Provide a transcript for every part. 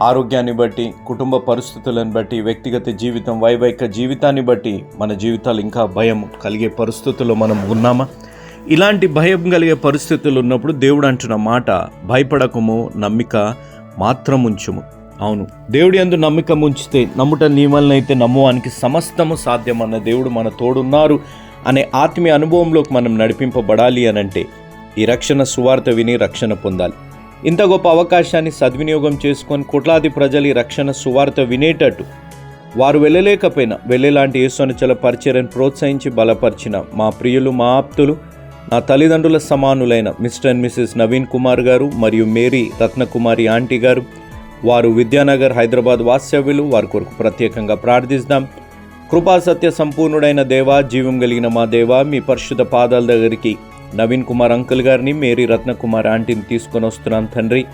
ఆరోగ్యాన్ని బట్టి కుటుంబ పరిస్థితులను బట్టి వ్యక్తిగత జీవితం వైవాహిక జీవితాన్ని బట్టి మన జీవితాలు ఇంకా భయం కలిగే పరిస్థితుల్లో మనం ఉన్నామా? ఇలాంటి భయం కలిగే పరిస్థితులు ఉన్నప్పుడు దేవుడు అంటున్న మాట భయపడకము నమ్మిక మాత్రం ఉంచుము అవును దేవుడి అందు నమ్మిక ఉంచితే నమ్ముట నియమాలనైతే నమ్మువానికి సమస్తము సాధ్యమన్న దేవుడు మన తోడున్నారు అనే ఆత్మీయ అనుభవంలోకి మనం నడిపింపబడాలి అనంటే ఈ రక్షణ సువార్త విని రక్షణ పొందాలి. ఇంత గొప్ప అవకాశాన్ని సద్వినియోగం చేసుకొని కోట్లాది ప్రజలు రక్షణ సువార్త వినేటట్టు వారు వెళ్ళలేకపోయినా వెళ్ళేలాంటి యేసునుచల పరిచయను ప్రోత్సహించి బలపరిచిన మా ప్రియులు మా ఆప్తులు నా తల్లిదండ్రుల సమానులైన mister and missus Naveen Kumar garu మరియు మేరీ రత్నకుమారి ఆంటీ గారు వారు విద్యానగర్ హైదరాబాద్ వాస్తవ్యులు వారి కొరకు ప్రత్యేకంగా ప్రార్థిస్తాం కృపా సత్య సంపూర్ణుడైన దేవా జీవం కలిగిన మా దేవా మీ పరిశుద్ధ పాదాల దగ్గరికి నవీన్ కుమార్ అంకుల్ గారిని మేరీ రత్నకుమార్ ఆంటీని తీసుకొని వస్తున్నాం తండ్రి.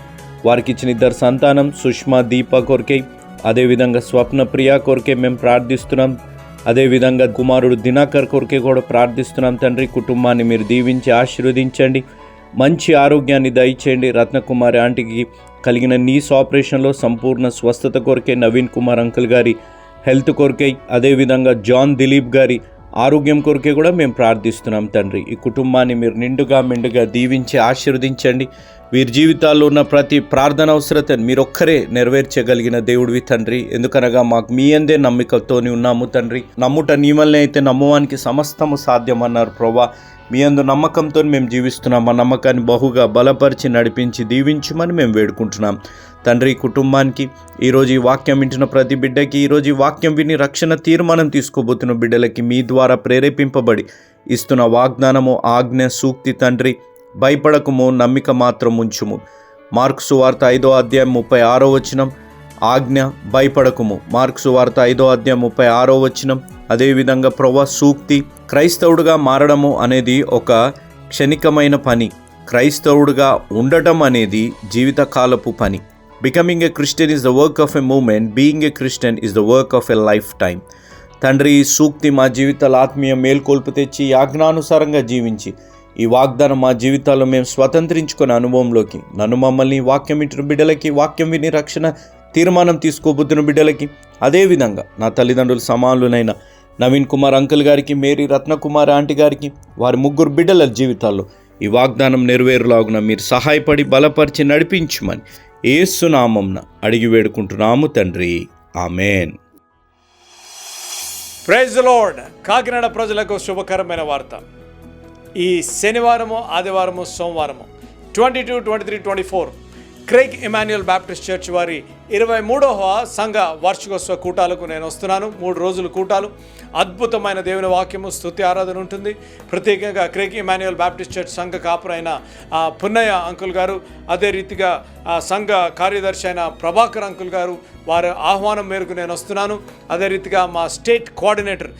వారికి ఇచ్చిన ఇద్దరు సంతానం సుష్మా దీప కొరికే అదేవిధంగా స్వప్న ప్రియ కొరికే మేము ప్రార్థిస్తున్నాం. అదేవిధంగా కుమారుడు దినాకర్ కొరికే కూడా ప్రార్థిస్తున్నాం తండ్రి. కుటుంబాన్ని మీరు దీవించి ఆశీర్వదించండి. మంచి ఆరోగ్యాన్ని దయచేయండి. రత్నకుమారి ఆంటీకి కలిగిన నీస్ ఆపరేషన్లో సంపూర్ణ స్వస్థత కొరకే నవీన్ కుమార్ అంకుల్ గారి హెల్త్ కొరకే అదేవిధంగా జాన్ దిలీప్ గారి ఆరోగ్యం కొరకే కూడా మేము ప్రార్థిస్తున్నాం తండ్రి. ఈ కుటుంబాన్ని మీరు నిండుగా మెండుగా దీవించి ఆశీర్వదించండి. వీరి జీవితాల్లో ఉన్న ప్రతి ప్రార్థన అవసరతను మీరు ఒక్కరే నెరవేర్చగలిగిన దేవుడివి తండ్రి. ఎందుకనగా మాకు మీ అందే నమ్మికతోని ఉన్నాము తండ్రి. నమ్ముట నియమల్ని అయితే నమ్మువానికి సమస్తము సాధ్యమన్నారు ప్రభా మీ అందు నమ్మకంతో మేము జీవిస్తున్నాం. మా నమ్మకాన్ని బహుగా బలపరిచి నడిపించి దీవించమని మేము వేడుకుంటున్నాం. తండ్రి కుటుంబానికి. ఈరోజు ఈ వాక్యం వింటున్న ప్రతి బిడ్డకి ఈరోజు ఈ వాక్యం విని రక్షణ తీర్మానం తీసుకోబోతున్న బిడ్డలకి మీ ద్వారా ప్రేరేపింపబడి ఇస్తున్న వాగ్దానము ఆజ్ఞ సూక్తి తండ్రి భయపడకము నమ్మిక మాత్రం ఉంచుము. మార్క్సు వార్త ఐదో అధ్యాయం ముప్పై ఆరో వచనం ఆజ్ఞ భయపడకుము. మార్క్సు వార్త ఐదో అధ్యాయం ముప్పై ఆరో వచనం అదేవిధంగా ప్రవ సూక్తి క్రైస్తవుడుగా మారడము అనేది ఒక క్షణికమైన పని. క్రైస్తవుడుగా ఉండటం అనేది జీవితకాలపు పని. Becoming a Christian is the work of a moment being a Christian is the work of a lifetime తండ్రి సూక్తి మా జీవితాల ఆత్మీయ మేల్కొల్పు తెచ్చి ఆజ్ఞానుసారంగా జీవించి ఈ వాగ్దానం మా జీవితాల్లో మేము స్వతంత్రించుకున్న అనుభవంలోకి నన్ను మమ్మల్ని వాక్యం ఇంటిన బిడ్డలకి వాక్యం విని రక్షణ తీర్మానం తీసుకోబోతున్న బిడ్డలకి అదేవిధంగా నా తల్లిదండ్రుల సమానులైన నవీన్ కుమార్ అంకుల్ గారికి మేరీ రత్నకుమార్ ఆంటీ గారికి వారి ముగ్గురు బిడ్డల జీవితాల్లో ఈ వాగ్దానం నెరవేరులాగున మీరు సహాయపడి బలపరిచి నడిపించమని ఏసునామంన అడిగి వేడుకుంటున్నాము తండ్రి. ఆమెన్. ప్రైజ్ లోడ్ కాకినాడ ప్రజలకు శుభకరమైన వార్త. ఈ శనివారము ఆదివారము సోమవారము twenty two twenty three twenty four క్రైక్ Emmanuel Baptist church వారి ఇరవై మూడవ సంఘ వార్షికోత్సవ కూటాలకు నేను వస్తున్నాను. మూడు రోజుల కూటాలు. అద్భుతమైన దేవుని వాక్యము స్థుతి ఆరాధన ఉంటుంది. ప్రత్యేకంగా క్రేక్ మాన్యువల్ బ్యాప్టిస్ట్ చర్చ్ సంఘ కాపురైన పున్నయ్య అంకుల్ గారు అదే రీతిగా ఆ సంఘ కార్యదర్శి అయిన ప్రభాకర్ అంకుల్ గారు వారి ఆహ్వానం మేరకు నేను వస్తున్నాను. అదే రీతిగా మా స్టేట్ కోఆర్డినేటర్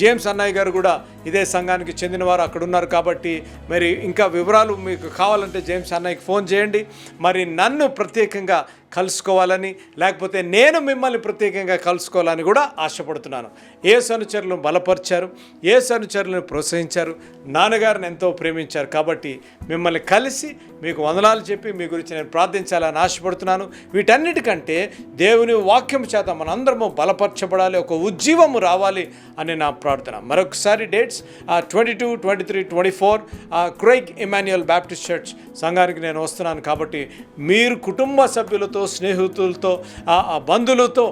జేమ్స్ అన్నయ్య గారు కూడా ఇదే సంఘానికి చెందినవారు అక్కడ ఉన్నారు కాబట్టి మరి ఇంకా వివరాలు మీకు కావాలంటే జేమ్స్ అన్నయ్యకి ఫోన్ చేయండి. మరి నన్ను ప్రత్యేకంగా కలుసుకోవాలని లేకపోతే నేను మిమ్మల్ని ప్రత్యేకంగా కలుసుకోవాలని కూడా ఆశపడుతున్నాను. ఏ అనుచరులను బలపరిచారు ఏ సనుచరులను ప్రోత్సహించారు నాన్నగారిని ఎంతో ప్రేమించారు కాబట్టి మిమ్మల్ని కలిసి మీకు వందనాలు చెప్పి మీ గురించి నేను ప్రార్థించాలని ఆశపడుతున్నాను. వీటన్నిటికంటే దేవుని వాక్యం చేత మనందరము బలపరచబడాలి ఒక ఉజ్జీవము రావాలి అని నా ప్రార్థన. మరొకసారి dates twenty two twenty three twenty four క్రైక్ Emmanuel Baptist church సంఘానికి నేను వస్తున్నాను కాబట్టి మీరు కుటుంబ సభ్యులతో స్నేహితులతో ఆ బంధువులతో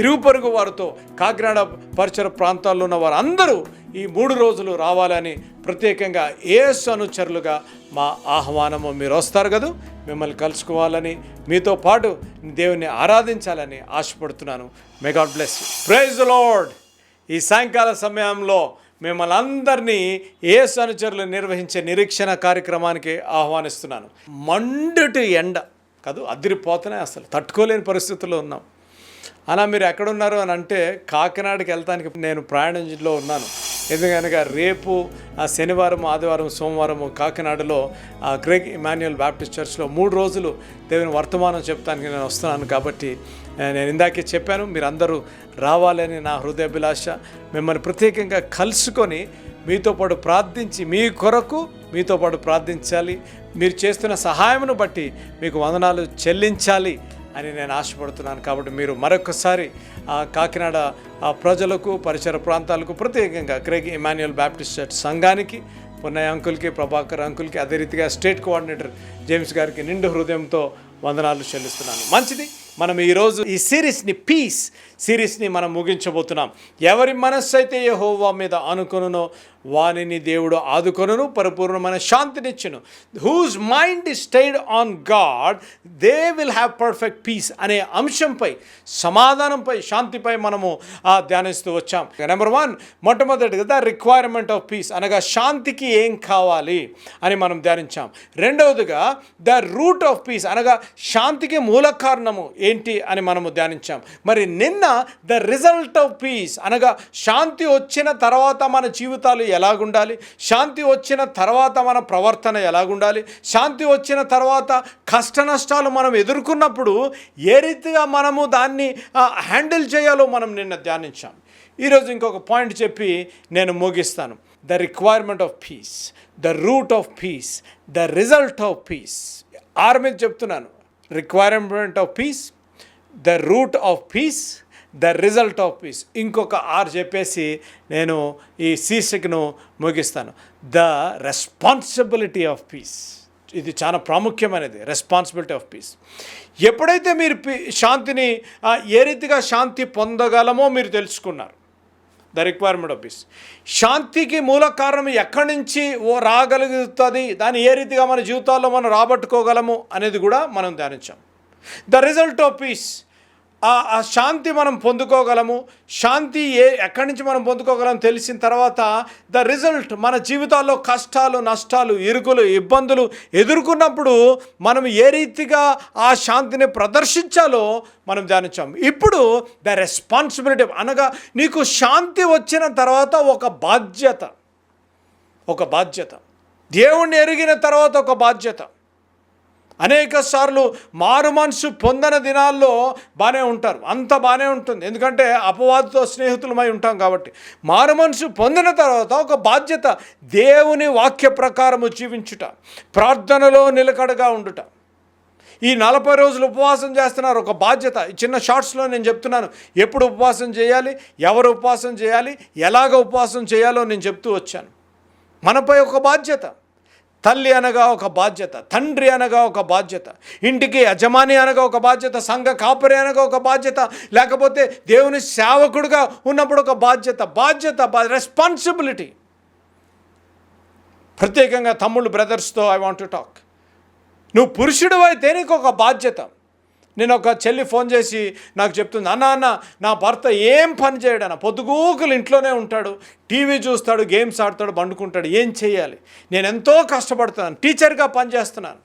ఇరుగు పొరుగు వారితో కాకినాడ పరిసర ప్రాంతాల్లో ఉన్న వారందరూ ఈ మూడు రోజులు రావాలని ప్రత్యేకంగా ఏసు అనుచరులుగా మా ఆహ్వానము మీరు వస్తారు కదా. మిమ్మల్ని కలుసుకోవాలని మీతో పాటు దేవుని ఆరాధించాలని ఆశపడుతున్నాను. May God bless praise Lord ఈ సాయంకాల సమయంలో మిమ్మల్ని అందరినీ ఏసు అనుచరులు నిర్వహించే నిరీక్షణ కార్యక్రమానికి ఆహ్వానిస్తున్నాను. మండుటి ఎండ కాదు అదిరిపోతున్నాయి అసలు. తట్టుకోలేని పరిస్థితుల్లో ఉన్నాం. అలా మీరు ఎక్కడున్నారు అని అంటే కాకినాడకి వెళ్తానికి నేను ప్రయాణంలో ఉన్నాను. ఎందుకనగా రేపు ఆ శనివారం ఆదివారం సోమవారం కాకినాడలో ఆ గ్రేక్ ఇమాన్యుయల్ బ్యాప్టిస్ట్ చర్చ్లో మూడు రోజులు దేవుని వర్తమానం చెప్తానికి నేను వస్తున్నాను కాబట్టి నేను ఇందాకే చెప్పాను మీరందరూ రావాలని నా హృదయాభిలాష. మిమ్మల్ని ప్రత్యేకంగా కలుసుకొని మీతో పాటు ప్రార్థించి మీ కొరకు మీతో పాటు ప్రార్థించాలి. మీరు చేస్తున్న సహాయమును బట్టి మీకు వందనాలు చెల్లించాలి. అని నేను ఆశపడుతున్నాను కాబట్టి మీరు మరొకసారి కాకినాడ ప్రజలకు పరిసర ప్రాంతాలకు ప్రత్యేకంగా క్రేగ్ ఇమాన్యుయల్ బ్యాప్టిస్ట్ చర్చ్ సంఘానికి పున్నయ్య అంకుల్కి ప్రభాకర్ అంకుల్కి అదే రీతిగా స్టేట్ కోఆర్డినేటర్ జేమ్స్ గారికి నిండు హృదయంతో వందనాలు చెల్లిస్తున్నాను. మంచిది మనం ఈరోజు ఈ సిరీస్ని పీస్ సిరీస్ని మనం ముగించబోతున్నాం. ఎవరి మనస్సు అయితే యెహోవా మీద అనుకునునో వానిని దేవుడు ఆదుకొనును పరిపూర్ణమైన శాంతినిచ్చును. Whose mind is stayed on God they will have perfect peace అనే అంశంపై సమాధానంపై శాంతిపై మనము ఆ, ధ్యానిస్తూ వచ్చాం. నెంబర్ వన్ మొట్టమొదటిగా ద రిక్వైర్మెంట్ ఆఫ్ పీస్ అనగా శాంతికి ఏం కావాలి అని మనం ధ్యానించాం. రెండవదిగా ద రూట్ ఆఫ్ పీస్ అనగా శాంతికి మూల కారణము ఏంటి అని మనము ధ్యానించాం. మరి నిన్న ద రిజల్ట్ ఆఫ్ పీస్ అనగా శాంతి వచ్చిన తర్వాత మన జీవితాలు ఎలాగుండాలి? శాంతి వచ్చిన తర్వాత మన ప్రవర్తన ఎలాగుండాలి? శాంతి వచ్చిన తర్వాత కష్ట నష్టాలు మనం ఎదుర్కొన్నప్పుడు ఏ రీతిగా మనము దాన్ని హ్యాండిల్ చేయాలో మనం నిన్న ధ్యానించాం. ఈరోజు ఇంకొక పాయింట్ చెప్పి నేను ముగిస్తాను. The requirement of peace the root of peace the result of peace. R మీద చెప్తున్నాను. Requirement of peace the root of peace the result of peace ఇంకొక ఆర్ చెప్పేసి నేను ఈ శీర్షికను ముగిస్తాను. ద రెస్పాన్సిబిలిటీ ఆఫ్ పీస్ ఇది చాలా ప్రాముఖ్యమైనది. రెస్పాన్సిబిలిటీ ఆఫ్ పీస్ ఎప్పుడైతే మీరు శాంతిని ఏ రీతిగా శాంతి పొందగలమో మీరు తెలుసుకున్నారు. ద రిక్వైర్మెంట్ ఆఫ్ పీస్ శాంతికి మూల కారణం ఎక్కడి నుంచి ఓ రాగలుగుతుంది? దాన్ని ఏ రీతిగా మన జీవితాల్లో మనం రాబట్టుకోగలము అనేది కూడా మనం ధ్యానించాం. ద రిజల్ట్ ఆఫ్ పీస్ ఆ ఆ శాంతి మనం పొందుకోగలము. శాంతి ఏ ఎక్కడి నుంచి మనం పొందుకోగలం తెలిసిన తర్వాత ద రిజల్ట్ మన జీవితాల్లో కష్టాలు నష్టాలు ఇరుకులు ఇబ్బందులు ఎదుర్కొన్నప్పుడు మనం ఏ రీతిగా ఆ శాంతిని ప్రదర్శించాలో మనం ధ్యానించాం. ఇప్పుడు ద రెస్పాన్సిబిలిటీ అనగా నీకు శాంతి వచ్చిన తర్వాత ఒక బాధ్యత. ఒక బాధ్యత. దేవుణ్ణి ఎరిగిన తర్వాత ఒక బాధ్యత. అనేక సార్లు మారు మనసు పొందన దినాల్లో బాగానే ఉంటారు. అంత బాగానే ఉంటుంది. ఎందుకంటే అపవాదుతో స్నేహితులమై ఉంటాం కాబట్టి. మారు మనసు పొందిన తర్వాత ఒక బాధ్యత దేవుని వాక్య ప్రకారము జీవించుట ప్రార్థనలో నిలకడగా ఉండుట. ఈ నలభై రోజులు ఉపవాసం చేస్తున్నారు. ఒక బాధ్యత. ఈ చిన్న షార్ట్స్లో నేను చెప్తున్నాను. ఎప్పుడు ఉపవాసం చేయాలి? ఎవరు ఉపవాసం చేయాలి? ఎలాగ ఉపవాసం చేయాలో నేను చెప్తూ వచ్చాను. మనపై ఒక బాధ్యత. తల్లి అనగా ఒక బాధ్యత తండ్రి అనగా ఒక బాధ్యత ఇంటికి యజమాని అనగా ఒక బాధ్యత సంఘ కాపరి అనగా ఒక బాధ్యత లేకపోతే దేవుని సేవకుడుగా ఉన్నప్పుడు ఒక బాధ్యత బాధ్యత రెస్పాన్సిబిలిటీ ప్రత్యేకంగా తమ్ముళ్ళు బ్రదర్స్తో ఐ వాంట్ టు టాక్ నువ్వు పురుషుడు అయితే నీకు ఒక బాధ్యత. నేను ఒక చెల్లి ఫోన్ చేసి నాకు చెప్తుంది అన్న అన్న నా భర్త ఏం పని చేయడన్న పొద్దుగూకులు ఇంట్లోనే ఉంటాడు టీవీ చూస్తాడు గేమ్స్ ఆడతాడు పండుకుంటాడు ఏం చేయాలి? నేను ఎంతో కష్టపడుతున్నాను టీచర్గా పనిచేస్తున్నాను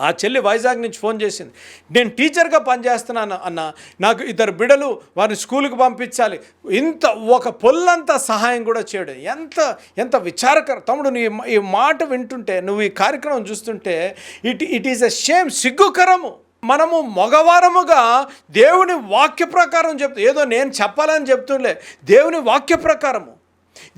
ఆ చెల్లి వైజాగ్ నుంచి ఫోన్ చేసింది నేను టీచర్గా పనిచేస్తున్నాను అన్న నాకు ఇద్దరు బిడలు వారిని స్కూల్కి పంపించాలి ఇంత ఒక పొల్లంత సహాయం కూడా చేయడం ఎంత ఎంత విచారకర తమ్ముడు నీ ఈ మాట వింటుంటే నువ్వు ఈ కార్యక్రమం చూస్తుంటే it it is a shame సిగ్గుకరము. మనము మగవారముగా దేవుని వాక్య ప్రకారం చెప్తూ ఏదో నేను చెప్పాలని చెప్తుండే. దేవుని వాక్య ప్రకారము.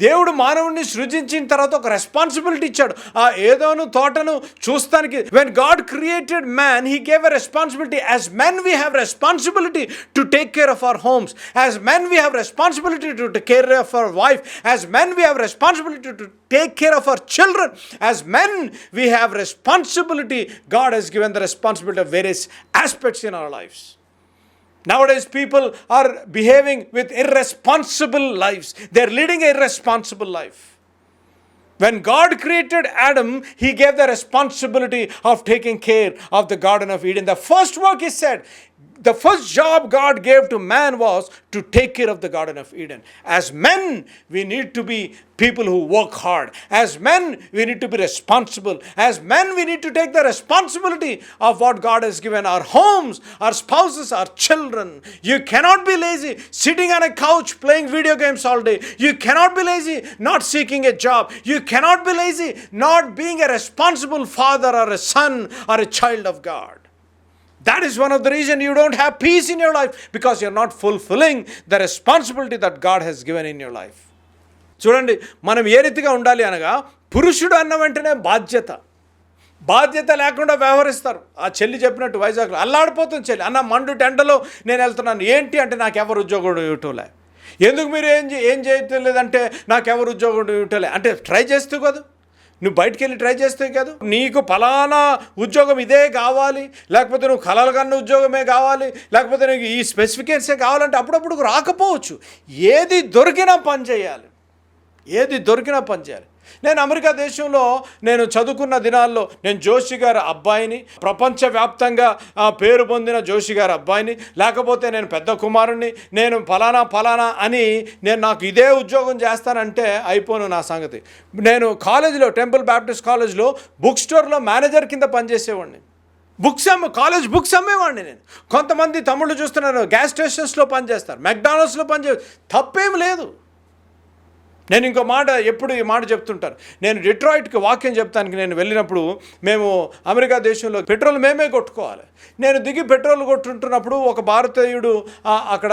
దేవుడు మానవుడిని సృజించిన తర్వాత ఒక రెస్పాన్సిబిలిటీ ఇచ్చాడు. ఆ ఏదోను తోటను చూస్తానికి when God created man he gave a responsibility as men we have responsibility to take care of our homes as men we have responsibility to care of our wife as men we have responsibility to take care of our children as men we have responsibility God has given the responsibility of various aspects in our lives Nowadays, people are behaving with irresponsible lives. They're leading a irresponsible life. When God created Adam, He gave the responsibility of taking care of the Garden of Eden. The first work He said, the first job God gave to man was to take care of the Garden of Eden. As men, we need to be people who work hard. As men, we need to be responsible. As men, we need to take the responsibility of what God has given our homes, our spouses, our children. You cannot be lazy sitting on a couch playing video games all day. You cannot be lazy not seeking a job. You cannot be lazy not being a responsible father or a son or a child of God. That is one of the reason you don't have peace in your life because you're not fulfilling the responsibility that God has given in your life. చూడండి మనం ఏ రీతిగా ఉండాలి అనగా పురుషుడు అన్న వెంటనే బాధ్యత. బాధ్యత లేకుండా వ్యవహరిస్తారు. ఆ చెల్లి చెప్పినట్టు వైజాగ్లో అల్లాడిపోతుంది చెల్లి అన్న మండు టెండలో నేను వెళ్తున్నాను. ఏంటి? అంటే నాకు ఎవరు ఉద్యోగం ఇవ్వటంలే. ఎందుకు మీరు ఏం చే- ఏం చేయట్లేదంటే నాకు ఎవరు ఉద్యోగం ఇవ్వటలే? అంటే ట్రై చేస్తూ కదా. నువ్వు బయటికి వెళ్ళి ట్రై చేస్తే కాదు? నీకు ఫలానా ఉద్యోగం ఇదే కావాలి లేకపోతే నువ్వు కలలు కన్న ఉద్యోగమే కావాలి లేకపోతే నీకు ఈ స్పెసిఫికేషన్సే కావాలంటే అప్పుడప్పుడు రాకపోవచ్చు. ఏది దొరికినా పని చేయాలి. ఏది దొరికినా పని చేయాలి. నేను అమెరికా దేశంలో నేను చదువుకున్న దినాల్లో నేను జోషి గారి అబ్బాయిని ప్రపంచవ్యాప్తంగా పేరు పొందిన జోషి గారి అబ్బాయిని లేకపోతే నేను పెద్ద కుమారుణ్ణి నేను ఫలానా ఫలానా అని నేను నాకు ఇదే ఉద్యోగం చేస్తానంటే అయిపోను నా సంగతి. నేను కాలేజీలో టెంపుల్ బ్యాప్టిస్ట్ కాలేజ్లో బుక్ స్టోర్లో మేనేజర్ కింద పనిచేసేవాడిని. బుక్స్ అమ్మ కాలేజ్ బుక్స్ అమ్మేవాడిని నేను. కొంతమంది తమ్ముళ్ళు చూస్తున్నారు గ్యాస్ స్టేషన్స్లో పనిచేస్తారు మెక్డానల్డ్స్లో పనిచే తప్పేం లేదు. నేను ఇంకో మాట ఎప్పుడు ఈ మాట చెప్తుంటాను. నేను డిట్రాయిట్కి వాక్యం చెప్తానికి నేను వెళ్ళినప్పుడు మేము అమెరికా దేశంలో పెట్రోల్ మేమే కొట్టుకోవాలి. నేను దిగి పెట్రోల్ కొట్టుంటున్నప్పుడు ఒక భారతీయుడు అక్కడ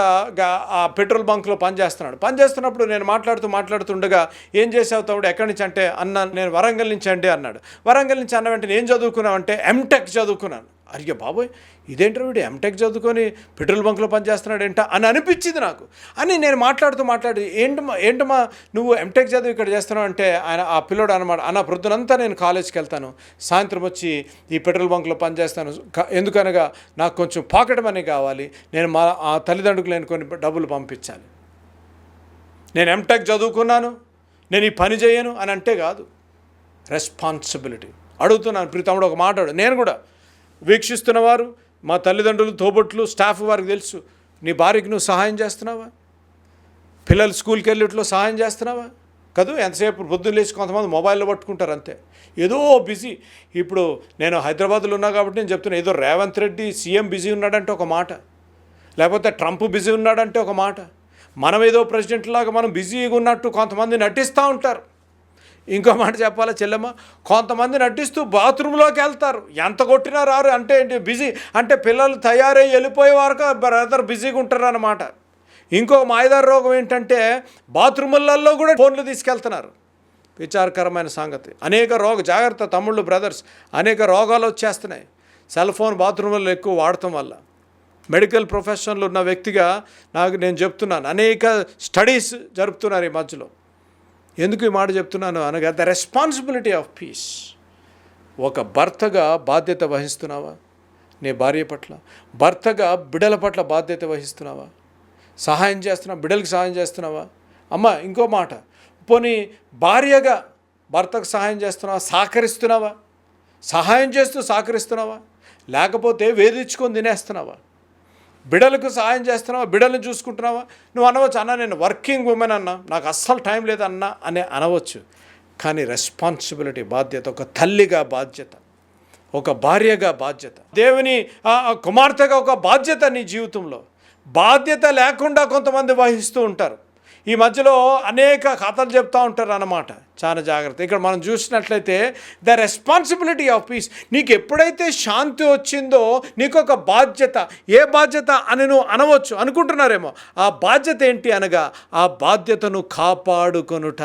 ఆ పెట్రోల్ బంక్లో పనిచేస్తున్నాడు. పనిచేస్తున్నప్పుడు నేను మాట్లాడుతూ మాట్లాడుతుండగా ఏం చేసావు తమ్ముడు? ఎక్కడి నుంచి అంటే అన్న నేను వరంగల్ నుంచి అండి అన్నాడు. వరంగల్ నుంచి అన్న వెంటనే ఏం చదువుకున్నావు అంటే ఎంటెక్ చదువుకున్నాను. అయ్యో బాబోయ్ ఇదేంటో వీడు ఎంటెక్ చదువుకొని పెట్రోల్ బంక్లో పనిచేస్తున్నాడు ఏంట అని అనిపించింది నాకు. అని నేను మాట్లాడుతూ మాట్లాడి ఏంటమ్మా ఏంటమ్మా నువ్వు ఎంటెక్ చదువు ఇక్కడ చేస్తున్నావు? అంటే ఆయన ఆ పిల్లోడు అనమాట అన్న ప్రొద్దునంతా నేను కాలేజ్కి వెళ్తాను. సాయంత్రం వచ్చి ఈ పెట్రోల్ బంక్లో పనిచేస్తాను. ఎందుకనగా నాకు కొంచెం పాకెట్ మనీ కావాలి. నేను మా ఆ తల్లిదండ్రులకు నేను కొన్ని డబ్బులు పంపించాలి. నేను ఎంటెక్ చదువుకున్నాను. నేను ఈ పని చేయను అని అంటే కాదు. రెస్పాన్సిబిలిటీ. అడుగుతున్నాను ప్రీతముడు ఒక మాట నేను కూడా వీక్షిస్తున్నవారు మా తల్లిదండ్రులు తోబుట్లు స్టాఫ్ వారికి తెలుసు నీ భార్యకి నువ్వు సహాయం చేస్తున్నావా? పిల్లలు స్కూల్కి వెళ్ళిట్లో సహాయం చేస్తున్నావా? కదూ? ఎంతసేపు పొద్దున్న లేచి కొంతమంది మొబైల్లో పట్టుకుంటారు అంతే. ఏదో బిజీ. ఇప్పుడు నేను హైదరాబాద్లో ఉన్నా కాబట్టి నేను చెప్తున్నా ఏదో రేవంత్ రెడ్డి సీఎం బిజీ ఉన్నాడంటే ఒక మాట. లేకపోతే ట్రంప్ బిజీ ఉన్నాడంటే ఒక మాట. మనం ఏదో ప్రెసిడెంట్ లాగా మనం బిజీగా ఉన్నట్టు కొంతమంది నటిస్తూ ఉంటారు. ఇంకో మాట చెప్పాలా చెల్లెమ్మ? కొంతమంది నటిస్తూ బాత్రూంలోకి వెళ్తారు. ఎంత కొట్టినా రారు. అంటే ఏంటి? బిజీ. అంటే పిల్లలు తయారై వెళ్ళిపోయే వరకు బ్రదర్ బిజీగా ఉంటారు అన్నమాట ఇంకో మాయదార రోగం ఏంటంటే బాత్రూములలో కూడా ఫోన్లు తీసుకెళ్తున్నారు. విచారకరమైన సంగతి. అనేక రోగ జాగ్రత్త తమ్ముళ్ళు బ్రదర్స్ అనేక రోగాలు వచ్చేస్తున్నాయి. సెల్ ఫోన్ బాత్రూముల్లో ఎక్కువ వాడటం వల్ల. మెడికల్ ప్రొఫెషన్లో ఉన్న వ్యక్తిగా నాకు నేను చెప్తున్నాను. అనేక స్టడీస్ జరుపుతున్నారు ఈ మధ్యలో. ఎందుకు ఈ మాట చెప్తున్నాను? అనగా ద రెస్పాన్సిబిలిటీ ఆఫ్ పీస్ ఒక భర్తగా బాధ్యత వహిస్తున్నావా? నీ భార్య పట్ల? భర్తగా బిడల పట్ల బాధ్యత వహిస్తున్నావా? సహాయం చేస్తున్నావా బిడ్డలకు సహాయం చేస్తున్నావా? అమ్మ ఇంకో మాట. పోనీ భార్యగా భర్తకు సహాయం చేస్తున్నావా? సహకరిస్తున్నావా? సహాయం చేస్తూ సహకరిస్తున్నావా? లేకపోతే వేధించుకొని తినేస్తున్నావా? బిడలకు సహాయం చేస్తున్నావా? బిడలను చూసుకుంటున్నావా? నువ్వు అనవచ్చు అన్న నేను వర్కింగ్ ఉమెన్ అన్న నాకు అస్సలు టైం లేదన్నా అని అనవచ్చు. కానీ రెస్పాన్సిబిలిటీ బాధ్యత ఒక తల్లిగా బాధ్యత ఒక భార్యగా బాధ్యత. దేవుని ఆ కుమార్తెగా ఒక బాధ్యత నీ జీవితంలో. బాధ్యత లేకుండా కొంతమంది వహిస్తూ ఉంటారు. ఈ మధ్యలో అనేక కథలు చెప్తూ ఉంటారు అన్నమాట. చాలా జాగ్రత్త. ఇక్కడ మనం చూసినట్లయితే ద రెస్పాన్సిబిలిటీ ఆఫ్ పీస్ నీకు ఎప్పుడైతే శాంతి వచ్చిందో నీకు ఒక బాధ్యత. ఏ బాధ్యత అని నువ్వు అనవచ్చు అనుకుంటున్నారేమో. ఆ బాధ్యత ఏంటి అనగా ఆ బాధ్యతను కాపాడుకొనుట.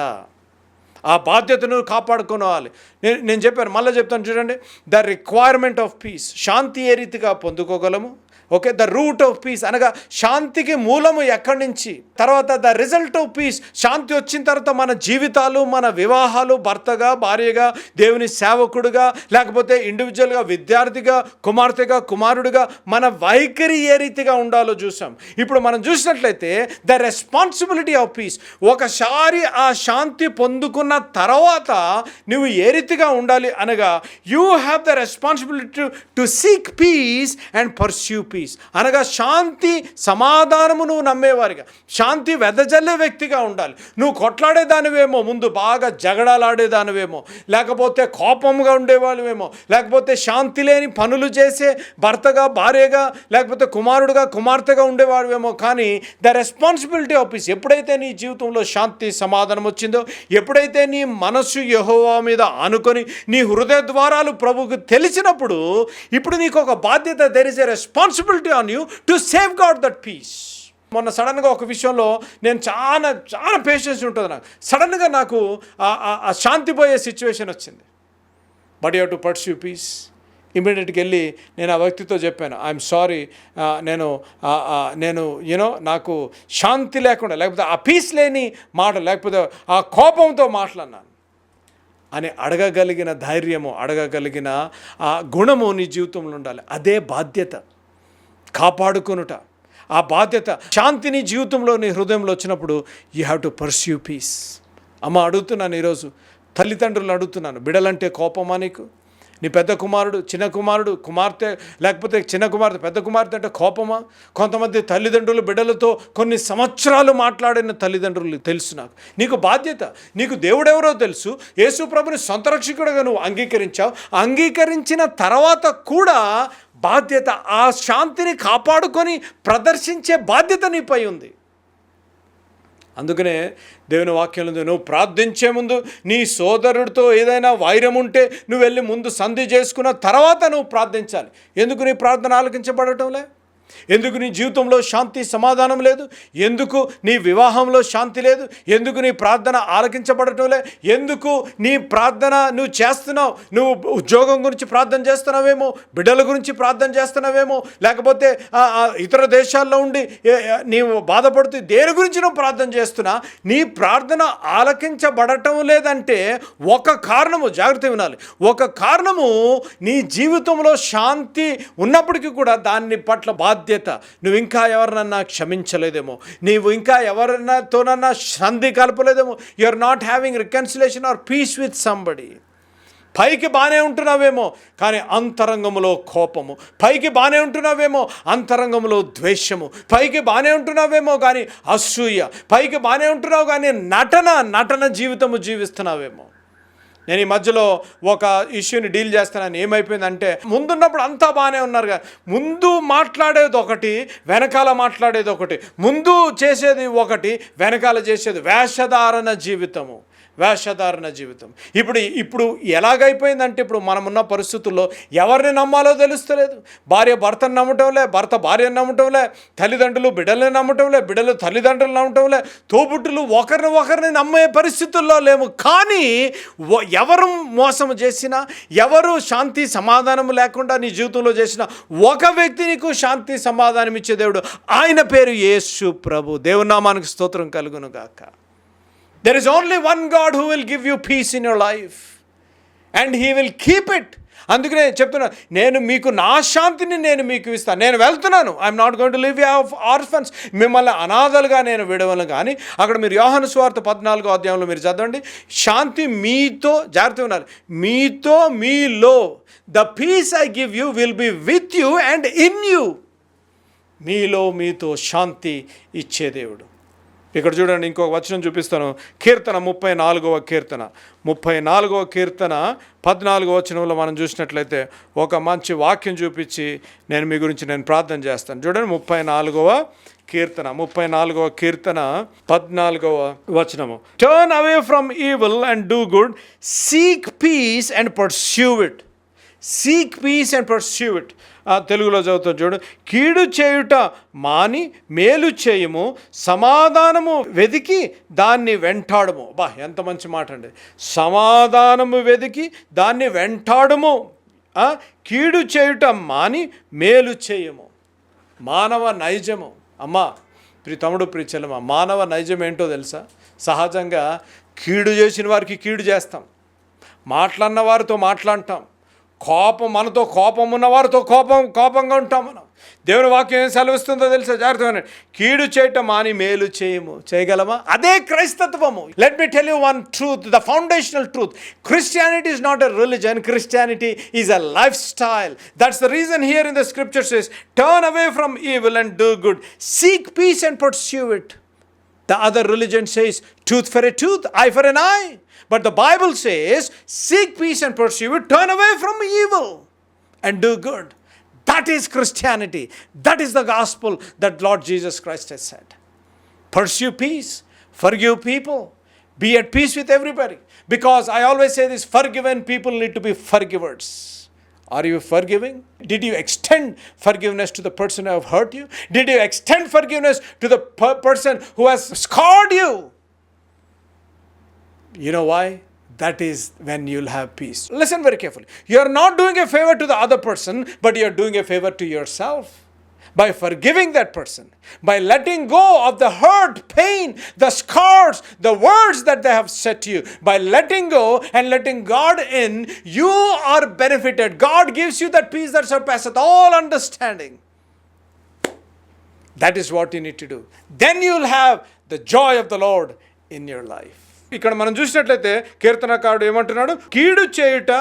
ఆ బాధ్యతను కాపాడుకోవాలి నేను నేను చెప్పాను మళ్ళీ చెప్తాను చూడండి. ద రిక్వైర్మెంట్ ఆఫ్ పీస్ శాంతి ఏ రీతిగా పొందుకోగలము? Okay the root of peace అనగా శాంతికి మూలము ఎక్కడి నుంచి? తర్వాత ద రిజల్ట్ ఆఫ్ పీస్ శాంతి వచ్చిన తర్వాత మన జీవితాలు మన వివాహాలు భర్తగా భార్యగా దేవుని సేవకుడుగా లేకపోతే ఇండివిజువల్గా విద్యార్థిగా కుమార్తెగా కుమారుడిగా మన వైఖరి ఏ రీతిగా ఉండాలో చూసాం. ఇప్పుడు మనం చూసినట్లయితే ద రెస్పాన్సిబిలిటీ ఆఫ్ పీస్ ఒకసారి ఆ శాంతి పొందుకున్న తర్వాత నువ్వు ఏ రీతిగా ఉండాలి? అనగా you have the responsibility to seek peace and pursue peace అనగా శాంతి సమాధానము నువ్వు నమ్మేవారిగా. శాంతి వెదజల్లే వ్యక్తిగా ఉండాలి. నువ్వు కొట్లాడేదానివేమో ముందు బాగా జగడాలాడేదానివేమో లేకపోతే కోపంగా ఉండేవాళ్ళవేమో లేకపోతే శాంతి లేని పనులు చేసే భర్తగా భార్యగా లేకపోతే కుమారుడుగా కుమార్తెగా ఉండేవాడివేమో కానీ ద రెస్పాన్సిబిలిటీ ఆఫ్ పీస్. ఎప్పుడైతే నీ జీవితంలో శాంతి సమాధానం వచ్చిందో ఎప్పుడైతే నీ మనస్సు యహోవా మీద ఆనుకొని నీ హృదయ ద్వారాలు ప్రభుకు తెలిసినప్పుడు ఇప్పుడు నీకు ఒక బాధ్యత there is a responsibility on you to save God that peace మొన్న సడన్గా ఒక విషయంలో నేను చాలా చాలా పేషెన్స్ ఉంటుంది నాకు. సడన్గా నాకు ఆ- శాంతి పోయే సిచ్యువేషన్ వచ్చింది. But you to pursue peace ఇమీడియట్గా వెళ్ళి నేను ఆ వ్యక్తితో చెప్పాను. ఐఎమ్ సారీ నేను నేను యూనో నాకు శాంతి లేకుండా లేకపోతే ఆ పీస్ లేని మాట లేకపోతే ఆ కోపంతో మాట్లాడినాను. అని అడగగలిగిన ధైర్యము అడగగలిగిన ఆ గుణము నీ జీవితంలో ఉండాలి. అదే బాధ్యత. కాపాడుకొనుట. ఆ బాధ్యత శాంతిని జీవితంలో నీ హృదయంలో వచ్చినప్పుడు you have to pursue peace అమ్మ అడుగుతున్నాను ఈరోజు తల్లిదండ్రులు అడుగుతున్నాను బిడలంటే కోపమా నీకు? నీ పెద్ద కుమారుడు చిన్న కుమారుడు కుమార్తె లేకపోతే చిన్న కుమార్తె పెద్ద కుమార్తె అంటే కోపమా? కొంతమంది తల్లిదండ్రులు బిడ్డలతో కొన్ని సంవత్సరాలు మాట్లాడిన తల్లిదండ్రులు తెలుసు నాకు. నీకు బాధ్యత నీకు దేవుడెవరో తెలుసు యేసు ప్రభుని సొంత రక్షకుడుగా నువ్వు అంగీకరించావు. అంగీకరించిన తర్వాత కూడా బాధ్యత ఆ శాంతిని కాపాడుకొని ప్రదర్శించే బాధ్యత నీపై ఉంది. అందుకనే దేవుని వాక్యంలో నువ్వు ప్రార్థించే ముందు నీ సోదరుడితో ఏదైనా వైరం ఉంటే నువ్వు వెళ్ళి ముందు సంధి చేసుకున్న తర్వాత నువ్వు ప్రార్థించాలి. ఎందుకు నీ ప్రార్థన ఆలకించబడటంలే? ఎందుకు నీ జీవితంలో శాంతి సమాధానం లేదు? ఎందుకు నీ వివాహంలో శాంతి లేదు? ఎందుకు నీ ప్రార్థన ఆలకించబడటం లే? ఎందుకు నీ ప్రార్థన నువ్వు చేస్తున్నావు? నువ్వు ఉద్యోగం గురించి ప్రార్థన చేస్తున్నావేమో? బిడ్డల గురించి ప్రార్థన చేస్తున్నావేమో? లేకపోతే ఇతర దేశాల్లో ఉండి నీవు బాధపడుతూ దేని గురించి నువ్వు ప్రార్థన చేస్తున్నా? నీ ప్రార్థన ఆలకించబడటం లేదంటే ఒక కారణము జాగ్రత్త వినాలి. ఒక కారణము నీ జీవితంలో శాంతి ఉన్నప్పటికీ కూడా దాన్ని పట్ల బాధ బాధ్యత. నువ్వు ఇంకా ఎవరినన్నా క్షమించలేదేమో. నీవు ఇంకా ఎవరినతోనన్నా సంధి కలపలేదేమో. You are not having reconciliation or peace with somebody పైకి బాగానే ఉంటున్నావేమో కానీ అంతరంగములో కోపము. పైకి బాగానే ఉంటున్నావేమో అంతరంగములో ద్వేషము. పైకి బాగానే ఉంటున్నావేమో కానీ అసూయ. పైకి బాగానే ఉంటున్నావు కానీ నటన నటన జీవితము జీవిస్తున్నావేమో. నేను ఈ మధ్యలో ఒక ఇష్యూని డీల్ చేస్తున్నాను ఏమైపోయిందంటే ముందున్నప్పుడు అంతా బాగానే ఉన్నారు కదా. ముందు మాట్లాడేది ఒకటి వెనకాల మాట్లాడేది ఒకటి ముందు చేసేది ఒకటి వెనకాల చేసేది వేషధారణ జీవితము. వేషధారణ జీవితం. ఇప్పుడు ఇప్పుడు ఎలాగైపోయిందంటే ఇప్పుడు మనం ఉన్న పరిస్థితుల్లో ఎవరిని నమ్మాలో తెలుస్తలేదు. భార్య భర్తను నమ్మటంలే భర్త భార్యను నమ్మటంలే తల్లిదండ్రులు బిడ్డల్ని నమ్మటంలే బిడ్డలు తల్లిదండ్రులు నమ్మటంలే తోబుట్టులు ఒకరిని ఒకరిని నమ్మే పరిస్థితుల్లో లేము. కానీ ఎవరు మోసం చేసినా ఎవరు శాంతి సమాధానం లేకుండా నీ జీవితంలో చేసిన ఒక వ్యక్తి నీకు శాంతి సమాధానం ఇచ్చే దేవుడు. ఆయన పేరు యేసు ప్రభు. దేవునామానికి స్తోత్రం కలుగును గాక. There is only one God who will give you peace in your life and he will keep it అందుకనే చెప్తున్నా నేను మీకు నా శాంతిని నేను మీకు ఇస్తాను. నేను వెళ్తున్నాను. I'm not going to leave of orphans మిమ్మల్ని అనాథలుగా నేను విడవను కానీ అక్కడ మీరు యోహన స్వార్థ పద్నాలుగో అధ్యాయంలో మీరు చదవండి. శాంతి మీతో జాగ్రత్త ఉన్నారు మీతో మీలో the peace I give you will be with you and in you మీలో మీతో శాంతి ఇచ్చే దేవుడు. ఇక్కడ చూడండి ఇంకొక వచనం చూపిస్తాను. కీర్తన ముప్పై నాలుగవ కీర్తన. ముప్పై నాలుగవ కీర్తన పద్నాలుగవ వచనంలో మనం చూసినట్లయితే ఒక మంచి వాక్యం చూపించి నేను మీ గురించి నేను ప్రార్థన చేస్తాను. చూడండి ముప్పై నాలుగవ కీర్తన. ముప్పై నాలుగవ కీర్తన పద్నాలుగవ వచనము. Turn away from evil and do good seek peace and pursue it seek peace and pursue it తెలుగులో చదువుతాం చూడు. కీడు చేయుట మాని మేలు చేయము సమాధానము వెతికి దాన్ని వెంటాడము. బా ఎంత మంచి మాట అండి. సమాధానము వెతికి దాన్ని వెంటాడము. కీడు చేయుట మాని మేలు చేయము. మానవ నైజము. అమ్మా ప్రి తమ్ముడు ప్రి మానవ నైజం ఏంటో తెలుసా? సహజంగా కీడు చేసిన వారికి కీడు చేస్తాం. మాట్లాడిన వారితో మాట్లాడటం కోపం మనతో కోపం ఉన్నవారితో కోపం కోపంగా ఉంటాం మనం. దేవుని వాక్యం ఏం సెలవిస్తుందో తెలుసా? జాగ్రత్తగా కీడు చేయటం మాని మేలు చేయము. చేయగలమా? అదే క్రైస్తత్వము. Let me tell you one truth the foundational truth Christianity is not a religion Christianity is a lifestyle that's the reason here in the scriptures is turn away from evil and do good seek peace and pursue it the other religion says tooth for a tooth eye for an eye But the Bible says seek peace and pursue it, turn away from evil and do good. That is Christianity. That is the gospel that Lord Jesus Christ has said. Pursue peace, forgive people, be at peace with everybody. Because I always say this forgiven people need to be forgivers. Are you forgiving? Did you extend forgiveness to the person who have hurt you? Did you extend forgiveness to the per- person who has scarred you? You know why? That is when you'll have peace. Listen very carefully. You're not doing a favor to the other person, but you're doing a favor to yourself by forgiving that person, by letting go of the hurt, pain, the scars, the words that they have said to you, by letting go and letting God in, you are benefited. God gives you that peace that surpasseth all understanding. That is what you need to do. Then you'll have the joy of the Lord in your life. ఇక్కడ మనం చూసినట్లయితే కీర్తనకారుడు ఏమంటున్నాడు? కీడు చేయుట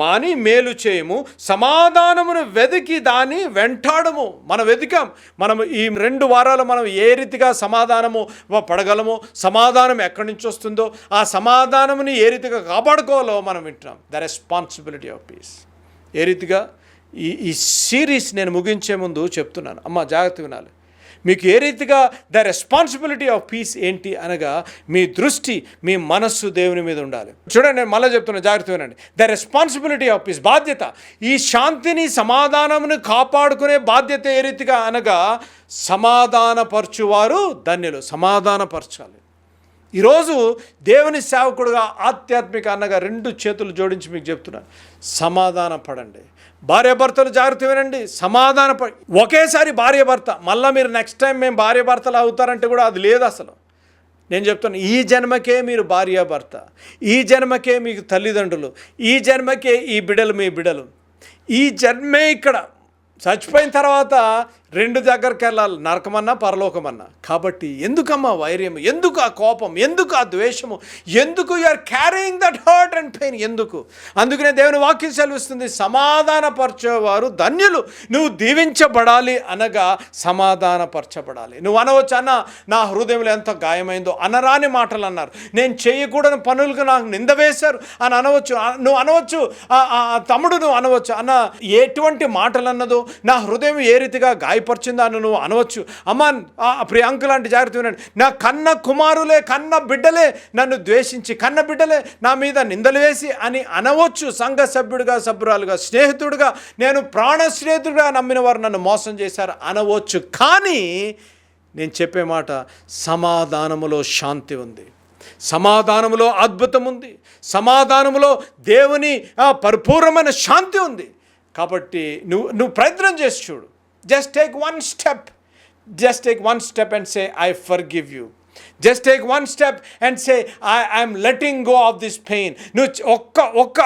మాని మేలు చేయము సమాధానమును వెతికి దాన్ని వెంటాడము. మనం వెతికాం మనం ఈ రెండు వారాలు మనం ఏ రీతిగా సమాధానము పడగలమో సమాధానం ఎక్కడి నుంచి వస్తుందో ఆ సమాధానముని ఏ రీతిగా కాపాడుకోవాలో మనం వింటున్నాం. ద రెస్పాన్సిబిలిటీ ఆఫ్ పీస్ ఏ రీతిగా? ఈ ఈ సిరీస్ నేను ముగించే ముందు చెప్తున్నాను. అమ్మ జాగ్రత్త వినాలి. మీకు ఏ రీతిగా ద రెస్పాన్సిబిలిటీ ఆఫ్ పీస్ ఏంటి అనగా మీ దృష్టి మీ మనస్సు దేవుని మీద ఉండాలి. చూడండి నేను మళ్ళీ చెప్తున్నా జాగ్రత్త వినండి. ద రెస్పాన్సిబిలిటీ ఆఫ్ పీస్ బాధ్యత. ఈ శాంతిని సమాధానమును కాపాడుకునే బాధ్యత ఏ రీతిగా అనగా సమాధానపరచువారు ధన్యులు సమాధానపరచాలి. ఈరోజు దేవుని సేవకుడుగా ఆధ్యాత్మిక అన్నగా రెండు చేతులు జోడించి మీకు చెప్తున్నాను. సమాధాన పడండి భార్యాభర్తలు జాగ్రత్త వినండి. సమాధాన ఒకేసారి భార్య భర్త మళ్ళీ మీరు నెక్స్ట్ టైం మేము భార్య భర్తలు అవుతారంటే కూడా అది లేదు అసలు. నేను చెప్తాను ఈ జన్మకే మీరు భార్యాభర్త ఈ జన్మకే మీకు తల్లిదండ్రులు ఈ జన్మకే ఈ బిడలు మీ బిడలు ఈ జన్మే ఇక్కడ చచ్చిపోయిన తర్వాత రెండు దగ్గరికి వెళ్ళాలి నరకమన్నా పరలోకమన్నా. కాబట్టి ఎందుకమ్మా వైర్యం? ఎందుకు ఆ కోపం? ఎందుకు ఆ ద్వేషము? ఎందుకు you are carrying that hurt and pain ఎందుకు? అందుకనే దేవుని వాక్యం సెలవిస్తుంది సమాధానపరచేవారు ధన్యులు. నువ్వు దీవించబడాలి అనగా సమాధానపరచబడాలి. నువ్వు అనవచ్చు అన్న నా హృదయంలో ఎంత గాయమైందో అనరాని మాటలు అన్నారు. నేను చేయకూడని పనులకు నాకు నింద వేశారు. అని అనవచ్చు నువ్వు అనవచ్చు తమ్ముడు నువ్వు అనవచ్చు. అన్న ఎటువంటి మాటలు అన్నదో నా హృదయం ఏ రీతిగా గాయ అని నువ్వు అనవచ్చు. అమ్మ ఆ ప్రియాంక లాంటి జాగ్రత్త వినండి. నా కన్న కుమారులే కన్న బిడ్డలే నన్ను ద్వేషించి కన్న బిడ్డలే నా మీద నిందలు వేసి అని అనవచ్చు. సంఘ సభ్యుడిగా సభ్యురాలుగా స్నేహితుడిగా నేను ప్రాణ స్నేహితుడిగా నమ్మిన వారు నన్ను మోసం చేశారు అనవచ్చు. కానీ నేను చెప్పే మాట సమాధానములో శాంతి ఉంది. సమాధానములో అద్భుతం ఉంది. సమాధానములో దేవుని పరిపూర్ణమైన శాంతి ఉంది. కాబట్టి నువ్వు నువ్వు ప్రయత్నం చేసి చూడు. Just take one step just take one step and say I forgive you just take one step and say I I'm letting go of this pain నువ్వు ఒక్క ఒక్క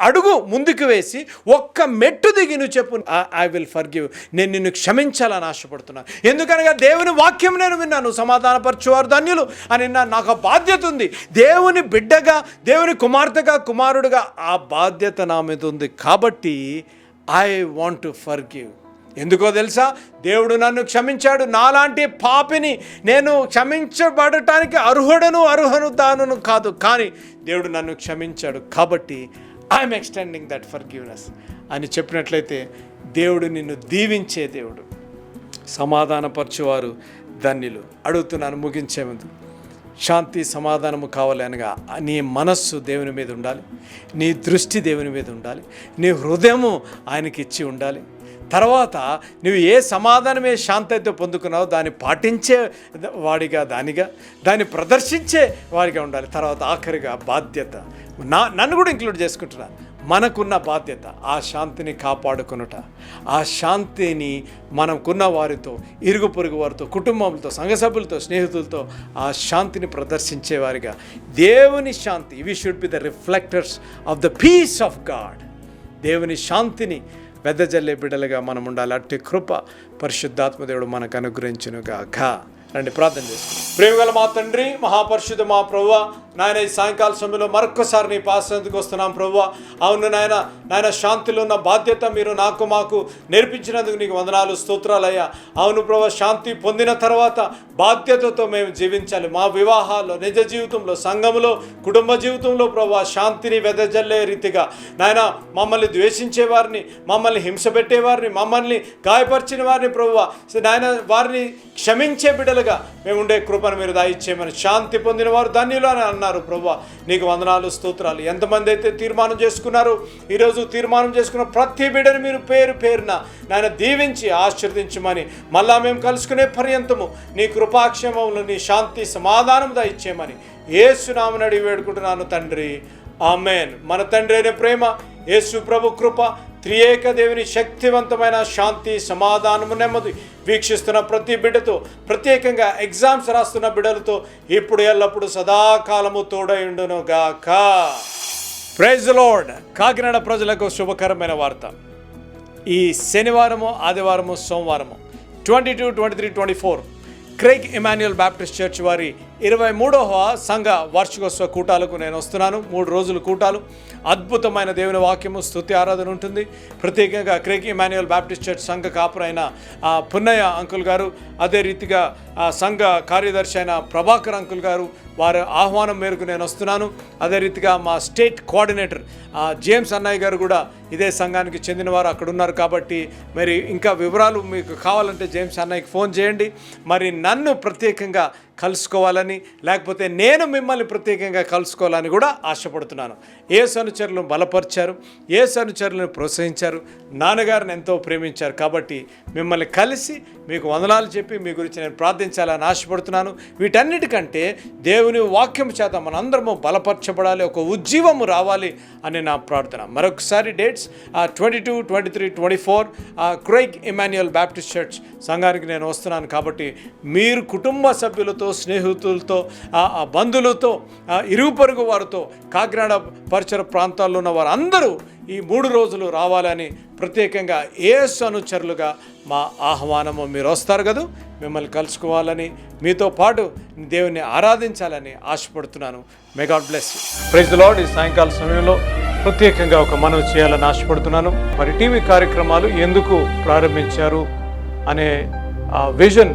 అడుగు ముందుకు వేసి ఒక్క మెట్టు దిగి నువ్వు చెప్పు ఐ విల్ ఫర్ గివ్ నేను నిన్ను క్షమించాలని ఆశపడుతున్నాను ఎందుకనగా దేవుని వాక్యం నేను విన్నాను సమాధానపరచువారు ధన్యులు అని నా నాకు ఆ బాధ్యత ఉంది. దేవుని బిడ్డగా దేవుని కుమార్తెగా కుమారుడుగా ఆ బాధ్యత నా మీద ఉంది. కాబట్టి I want to forgive ఎందుకో తెలుసా? దేవుడు నన్ను క్షమించాడు. నాలాంటి పాపిని నేను క్షమించబడటానికి అర్హుడను అర్హను దానును కాదు. కానీ దేవుడు నన్ను క్షమించాడు. కాబట్టి I'm extending that forgiveness అని చెప్పినట్లయితే దేవుడు నిన్ను దీవించే దేవుడు. సమాధానపరచువారు ధన్యులు. అడుగుతున్నాను ముగించే ముందు. శాంతి సమాధానము కావాలి అనగా నీ మనస్సు దేవుని మీద ఉండాలి. నీ దృష్టి దేవుని మీద ఉండాలి. నీ హృదయము ఆయనకి ఇచ్చి ఉండాలి. తర్వాత నువ్వు ఏ సమాధానమే శాంతి అయితే పొందుకున్నావో దాన్ని పాటించే వాడిగా దానిగా దాన్ని ప్రదర్శించే వాడిగా ఉండాలి. తర్వాత ఆఖరిగా బాధ్యత. నా నన్ను కూడా ఇంక్లూడ్ చేసుకుంటున్నా. మనకున్న బాధ్యత ఆ శాంతిని కాపాడుకొనుట. ఆ శాంతిని మనకున్న వారితో ఇరుగు పొరుగు వారితో కుటుంబంతో సంఘ సభ్యులతో స్నేహితులతో ఆ శాంతిని ప్రదర్శించేవారిగా దేవుని శాంతి we should be the reflectors of the peace of God దేవుని శాంతిని పెద్ద వెదజల్లే బిడ్డలుగా మనం ఉండాలి అట్టి కృప పరిశుద్ధాత్మ దేవుడు మనకు అనుగ్రహించునుగాక. రండి ప్రార్థన చేసుకుందాం. ప్రేమగల మా తండ్రి మహాపరిషుద్ధ మా ప్రవ్వ నాయన ఈ సాయంకాల సమయంలో మరొక్కసారి నీ పాసందుకు వస్తున్నాం ప్రవ్వ అవును నాయన నాయన శాంతిలో ఉన్న బాధ్యత మీరు నాకు మాకు నేర్పించినందుకు నీకు వందనాలు స్తోత్రాలయ్యా అవును ప్రభు శాంతి పొందిన తర్వాత బాధ్యతతో మేము జీవించాలి. మా వివాహాల్లో నిజ జీవితంలో సంఘములో కుటుంబ జీవితంలో ప్రభు శాంతిని వెదజల్లే రీతిగా నాయన మమ్మల్ని ద్వేషించే వారిని మమ్మల్ని హింస పెట్టేవారిని మమ్మల్ని గాయపరిచిన వారిని ప్రభు నాయన వారిని క్షమించే బిడ్డలుగా మేము ఉండే కృపను మీరు దాయిచ్చేయమని శాంతి పొందిన వారు ధన్యులు అని అన్నారు ప్రభు నీకు వందనాలు స్తోత్రాలు. ఎంతమంది అయితే తీర్మానం చేసుకున్నారు ఈరోజు తీర్మానం చేసుకున్న ప్రతి బిడ్డను మీరు పేరు పేరున నాయన దీవించి ఆశీర్దించమని మళ్ళా మేము కలుసుకునే పర్యంతము నీ కృపాక్షేమంలో నీ శాంతి సమాధానం దాయిచ్చేయమని ఏసునామని అడిగి వేడుకుంటున్నాను తండ్రి. ఆమెన్. మన తండ్రి అయిన ప్రేమ యేసు ప్రభు కృప త్రియేక దేవుని శక్తివంతమైన శాంతి సమాధానము నెమ్మది. వీక్షిస్తున్న ప్రతి బిడ్డతో ప్రత్యేకంగా ఎగ్జామ్స్ రాస్తున్న బిడ్డలతో ఇప్పుడు ఎల్లప్పుడూ సదాకాలము తోడయుండును గాక ప్రైజ్ లోడ్ కాకినాడ ప్రజలకు శుభకరమైన వార్త. ఈ శనివారము ఆదివారము సోమవారము twenty two twenty three twenty four క్రైక్ Emmanuel Baptist church వారి ఇరవై మూడవ సంఘ వార్షికోత్సవ కూటాలకు నేను వస్తున్నాను. మూడు రోజుల కూటాలు. అద్భుతమైన దేవుని వాక్యము స్థుతి ఆరాధన ఉంటుంది. ప్రత్యేకంగా క్రేకి మాన్యువల్ బ్యాప్టిస్ట్ చర్చ్ సంఘ కాపురైన పున్నయ్య అంకుల్ గారు అదే రీతిగా సంఘ కార్యదర్శి అయిన ప్రభాకర్ అంకుల్ గారు వారి ఆహ్వానం మేరకు నేను వస్తున్నాను. అదే రీతిగా మా స్టేట్ కోఆర్డినేటర్ జేమ్స్ అన్నయ్య గారు కూడా ఇదే సంఘానికి చెందినవారు అక్కడ ఉన్నారు కాబట్టి మరి ఇంకా వివరాలు మీకు కావాలంటే జేమ్స్ అన్నయ్యకి ఫోన్ చేయండి. మరి నన్ను ప్రత్యేకంగా కలుసుకోవాలని లేకపోతే నేను మిమ్మల్ని ప్రత్యేకంగా కలుసుకోవాలని కూడా ఆశపడుతున్నాను. ఏ సనుచరులను బలపరిచారు ఏ సనుచరులను ప్రోత్సహించారు నాన్నగారిని ఎంతో ప్రేమించారు కాబట్టి మిమ్మల్ని కలిసి మీకు వందనాలు చెప్పి మీ గురించి నేను ప్రార్థించాలని ఆశపడుతున్నాను. వీటన్నిటికంటే దేవుని వాక్యం చేత మనందరము బలపరచబడాలి ఒక ఉజ్జీవము రావాలి అని నా ప్రార్థన. మరొకసారి dates twenty two twenty three twenty four క్రైక్ Emmanuel Baptist church సంఘానికి నేను వస్తున్నాను కాబట్టి మీరు కుటుంబ సభ్యులతో స్నేహితులతో ఆ, బంధువులతో ఇరుగు పొరుగు వారితో కాకినాడ పరిసర ప్రాంతాల్లో ఉన్న వారందరూ ఈ మూడు రోజులు రావాలని ప్రత్యేకంగా ఏసు అనుచరులుగా మా ఆహ్వానము. మీరు వస్తారు కదా? మిమ్మల్ని కలుసుకోవాలని మీతో పాటు దేవుని ఆరాధించాలని ఆశపడుతున్నాను. May God bless praise Lord ఈ సాయంకాల సమయంలో ప్రత్యేకంగా ఒక మనవి చేయాలని ఆశపడుతున్నాను. మరి టీవీ కార్యక్రమాలు ఎందుకు ప్రారంభించారు అనే ఆ విజన్